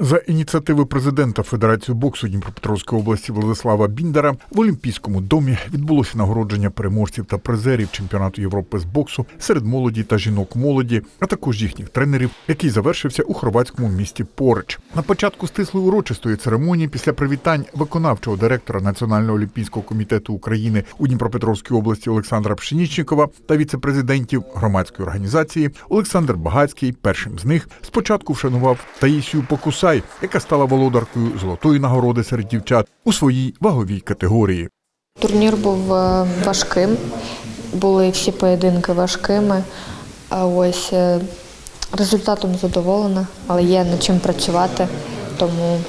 За ініціативи президента Федерації боксу Дніпропетровської області Владислава Біндера в Олімпійському домі відбулося нагородження переможців та призерів чемпіонату Європи з боксу серед молоді та жінок молоді, а також їхніх тренерів, який завершився у хорватському місті Порич. На початку стислої урочистої церемонії після привітань виконавчого директора Національного олімпійського комітету України у Дніпропетровській області Олександра Пшенічникова та віцепрезидентів громадської організації Олександр Багацький першим з них спочатку вшанував Таїсію Покусай, яка стала володаркою золотої нагороди серед дівчат у своїй ваговій категорії. Турнір був е, важким, були всі поєдинки важкими. А ось е, результатом задоволена, але є над чим працювати, тому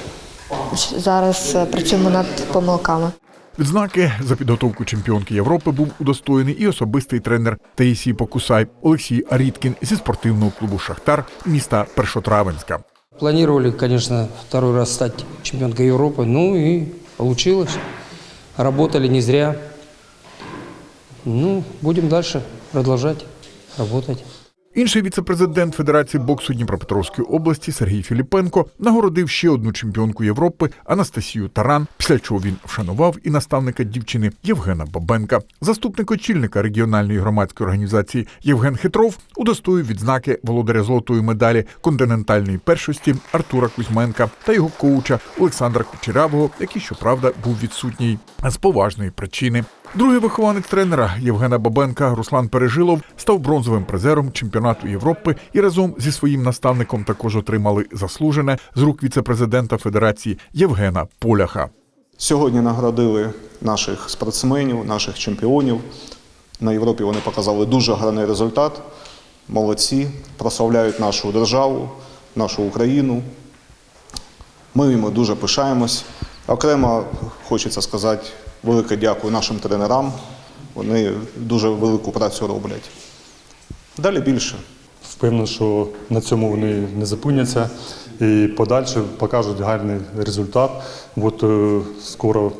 зараз е, працюємо над помилками. Відзнаки за підготовку чемпіонки Європи був удостоєний і особистий тренер Таїсії Покусай Олексій Аріткін зі спортивного клубу Шахтар міста Першотравенська. Планировали, конечно, второй раз стать чемпионкой Европы, ну и получилось. Работали не зря. Ну, будем дальше продолжать работать. Інший віцепрезидент Федерації боксу Дніпропетровської області Сергій Філіпенко нагородив ще одну чемпіонку Європи Анастасію Таран, після чого він вшанував і наставника дівчини Євгена Бабенка. Заступник очільника регіональної громадської організації Євген Хитров удостоїв відзнаки володаря золотої медалі континентальної першості Артура Кузьменка та його коуча Олександра Кучерявого, який, щоправда, був відсутній з поважної причини. Другий вихованець тренера Євгена Бабенка Руслан Пережилов став бронзовим призером чемпіонату Європи і разом зі своїм наставником також отримали заслужене з рук віцепрезидента Федерації Євгена Поляха. Сьогодні наградили наших спортсменів, наших чемпіонів. На Європі вони показали дуже гарний результат. Молодці, прославляють нашу державу, нашу Україну. Ми їм дуже пишаємось. Окремо хочеться сказати велике дякую нашим тренерам. Вони дуже велику працю роблять. Далі більше. Впевнений, що на цьому вони не зупиняться і подальше покажуть гарний результат. От е, скоро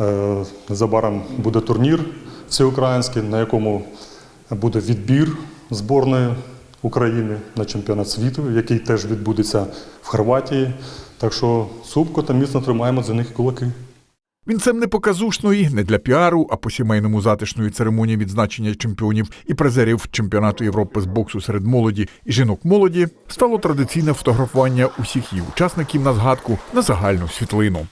е, незабаром буде турнір всеукраїнський, на якому буде відбір зборної України на чемпіонат світу, який теж відбудеться в Хорватії. Так що супко та міцно тримаємо за них кулаки. Вінцем непоказушної, не для піару, а по сімейному затишної церемонії відзначення чемпіонів і призерів чемпіонату Європи з боксу серед молоді і жінок молоді стало традиційне фотографування усіх її учасників на згадку на загальну світлину.